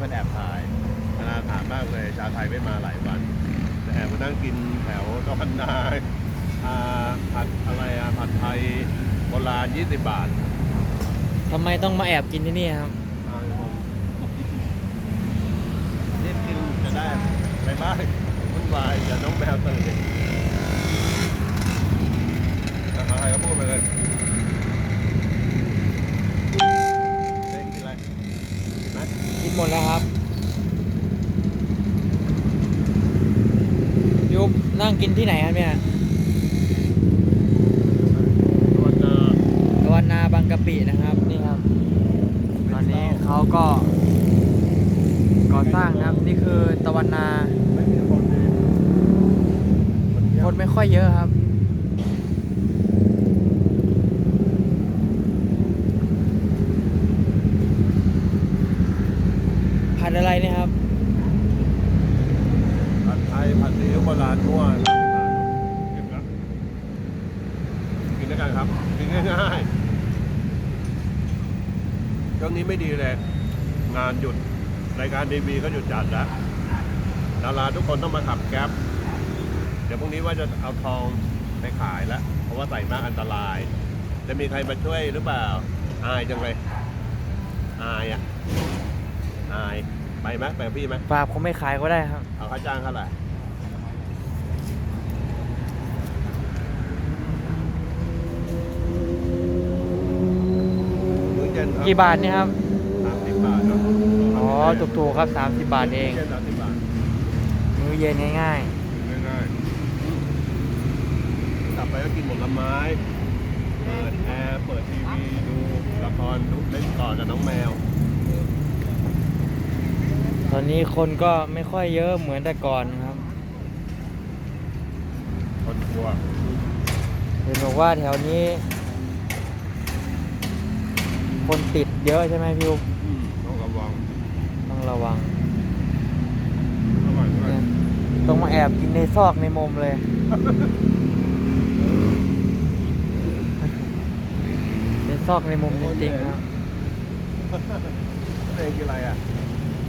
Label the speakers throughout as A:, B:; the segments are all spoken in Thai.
A: ที่มันแอบถ่ายนานาถามมากเลยชาไทยไม่มาหลายวันแต่แอบมานั่งกินแถวก็พันนาผัดอะไรอะผัดไทยโบราณยี่สิบบาท
B: ทำไมต้องมาแอบกินที่นี่ครับ
A: อ่าผกินจะได้ไปบ้านวุ่นวายจะน้องแมวตื่นนะครับให้เขาพูดไปเลย นหม
B: ดแล้วครับ ยุบนั่งกินที่ไหนครับเนี่ย
A: ตัวเจอ
B: ตะวันนาบางกะปินะครับนี่ครับ ตอนนี้เขาก็ก่อสร้างนะครับนี่คือตะวันนา
A: คน
B: ไม่ค่อยเยอะครับ ผัดอะไรเนี่ยครับ
A: ผัดไทยผัดซีอิ๊วโบราณทั่วกินครับกินด้วยกันครับกินง่ายๆช่วงนี้ไม่ดีเลย งานหยุดรายการดีวีก็หยุดจัดแล้วดาราทุกคนต้องมาขับแก๊ปเดี๋ยวพรุ่งนี้ว่าจะเอาทองไปขายแล้ว เพราะว่าใส่มากอันตราย จะมีใครมาช่วยหรือเปล่า อายจังเลย อายอะ อายไปไหมไปกับพี่ไหม
B: ฝากผมไม่ขายก็ได้ครับ
A: เอาค่าจ้างเท่าไหร่มื้อเย็นครับ
B: กี่บาทเนี่ยครับ
A: สามสิบบาทเนอะ
B: อ๋อถูกๆครับ 30 บาทเอง
A: มื้อย็นสามสิบบาท
B: มื้อเย็นง่าย
A: ง่ายๆกลับไปก็กินผลไม้ เปิดแอร์ เปิดทีวี ดูละครดูเล่นก่อนกับน้องแมว
B: ๆ ตอนนี้คนก็ไม่ค่อยเยอะเหมือนแต่ก่อนครับ
A: คนกลัว
B: เห็นบอกว่าแถวนี้ คนติดเยอะใช่ไหมพี่อุ๊บ
A: อืมต้องระวัง
B: ต้องระวัง
A: อร่อยด้วย
B: เนี่ยต้องมาแอบกินในซอกในมุมเลย ในซอกในมุมจริงๆครับ
A: เองกินอะไรอะ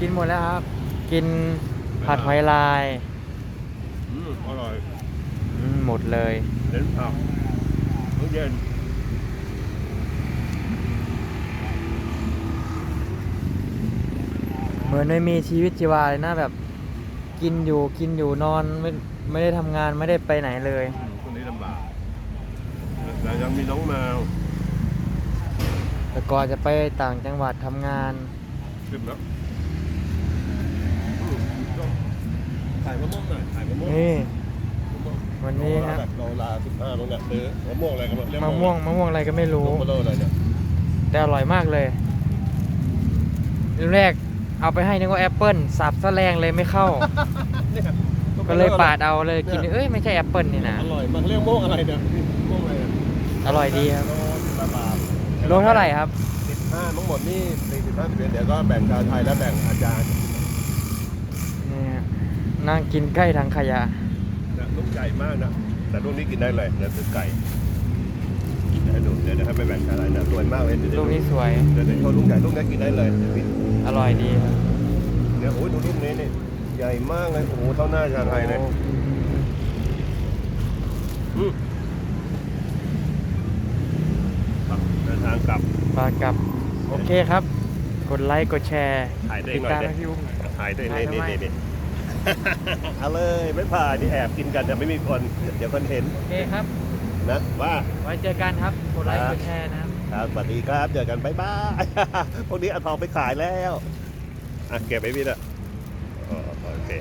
B: กินหมดแล้วครับ กินผัดหอยลาย
A: อืมอร่อย
B: อืมหมดเลย
A: เล่นผักมื้อเย็น
B: เหมือนไม่มีชีวิตชีวาเลยนะแบบ กินอยู่กินอยู่นอนไม่ไม่ได้ทำงานไม่ได้ไปไหนเลย
A: คนนี้ลำบากแต่ยังมีน้องแมว
B: แต่ก่อนจะไปต่างจังหวัดทำงาน
A: ขึ้นแล้วอืมขาย มะม่วงหน่อยขายมะม่วง
B: นี่
A: มะม่วง
B: วันนี้ฮะ
A: แบบโลละสิบห้าลงเนี่ยซื้อมะม่วงอะไรกันเรียก
B: มะม่วงมะม่วงอะไรก็ไม่
A: รู้
B: รู้
A: มะม่วงอะไรเนี่ย
B: แต่อร่อยมากเลยแรกเอาไปให้นึกว่าแอปเปิลสับซะแรงเลยไม่เข้า
A: เนี่ย
B: ก็เลยปาดเอาเลยกินเอ้ยไม่ใช่แอปเปิลนี่นะ
A: อร่อยมากเรียกมะม่วงอะไรเนี่ยมะม่วงอะไรเนี่ย
B: อร่อยดีครับ
A: โลสิบบาท
B: โลเท่าไหร่ครับ
A: สิบห้าทั้งหมดนี่สี่สิบห้าสิบเอ็ดเดี๋ยวก็แบ่งชาวไทยและแบ่งอาจารย์
B: นี่ฮะ นั่งกินใกล้ถังขยะ
A: นะลูกใหญ่มากนะ แต่ลูกนี้กินได้เลยเดี๋ยวซื้อไก่เดี๋ยวให้ดูเดี๋ยวเดี๋ยวให้ไปแบ่งชาวไทยนะสวยมากเลยเดี๋ยว
B: ลูกนี้สวย
A: เดี๋ยวเดี๋ยวโชว์ลูกใหญ่ลูกนี้กินได้เลยเดี๋ยวพี่
B: อร่อยดีครับ
A: เดี๋ยวโอ้ยดูลูกนี้นี่ใหญ่มากเลยโอ้โหเท่าหน้าชาวไทยเลยอืมครับเดินทางกลับ
B: ปลากลับ โอเคครับ กดไลค์ กดแชร์
A: ถ่ายตัวเอ
B: ติ
A: ง
B: ด
A: หน่อย
B: ตาม
A: ดิ
B: ให้พี่อุ้มหน่อย
A: ถ่ายด้วย
B: ถ่าย
A: นี่
B: ทำ
A: นี่
B: ไม
A: นี่ เอาเลยไม่ผ่านนี่แอบกินกันแต่ไม่มีคน เดี๋ยวคนเห็น
B: โอเคครับ
A: นะว่า
B: ไว้เจอกันครับกดไลค์
A: ครับ
B: กดแชร์นะครับ
A: ครับสวัสดีครับ เจอกันบ๊ายบาย พวกนี้เอาทองไปขายแล้ว อะเก็บไว้พี่นะอ๋อโอเค